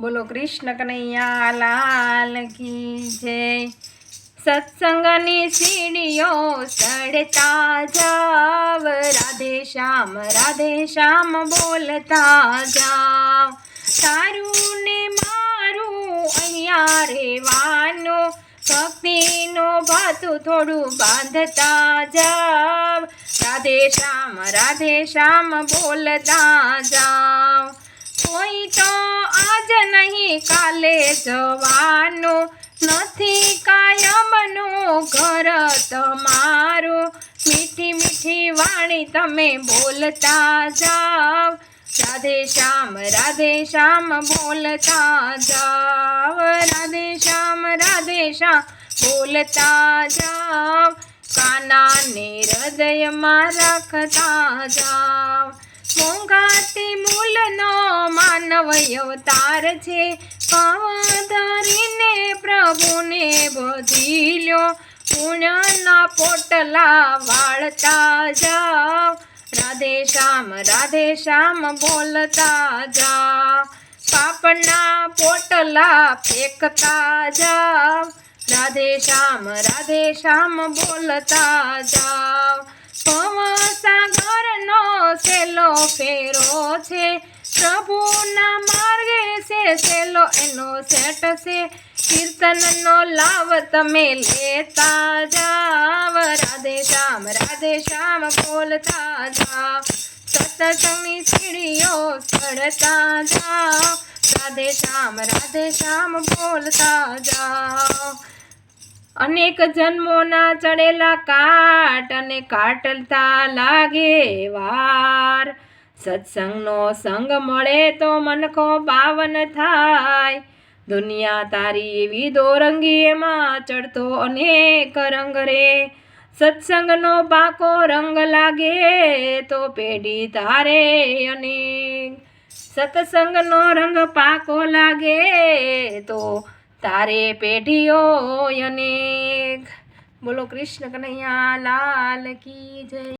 બોલો કૃષ્ણ કનૈયા, લાલ કી જય. સત્સંગની સીડીઓ ચડતા જાવ. રાધે શ્યામ રાધે શ્યામ બોલતા જાવ. તારું ને મારું અહીંયા રેવાનો ભક્તિનો ભાતું થોડું બાંધતા જાવ. રાધે શ્યામ રાધે શ્યામ બોલતા જાવ. કોઈ તો કાલે જવાનું નથી કાયમનું ઘર તમારું. મીઠી મીઠી વાણી તમે બોલતા જાવ. રાધે શ્યામ રાધે શ્યામ બોલતા જાવ. રાધે શ્યામ રાધે શ્યામ બોલતા જાવ. કાનાને હૃદયમાં રાખતા જાવ. મોંઘાતી મૂલનો માનવ અવતાર છે. ધરીને પ્રભુને બધી લ્યો. પુણ્યના પોટલા વાળતા જાઓ. રાધે શ્યામ રાધે શ્યામ બોલતા જા પાપના પોટલા ફેંકતા જા રાધે શ્યામ રાધે શ્યામ બોલતા જાવ સાગરનો સેલો ફેરો છે. સેલો એનો સેટ છે. કીર્તનનો લાવ તમે લેતા જાવ. રાધે શ્યામ રાધે શ્યામ બોલતા જાવ. સત્સંગની સીડીઓ ચડતા જાવ. રાધે શ્યામ રાધે શ્યામ બોલતા જાવ. અનેક જન્મોના ચડેલા કાટ અને કાટલતા લાગે વાર. સત્સંગનો સંગ મળે તો મનખો પાવન થાય. દુનિયા તારી એવી દોરંગી એમાં ચડતો અનેક રંગ રે. સત્સંગનો પાકો રંગ લાગે તો પેઢી તારે અનેક. સત્સંગનો રંગ પાકો લાગે તો તારે પેઢીઓ અનેક. બોલો કૃષ્ણ કનૈયા, લાલ કી જય.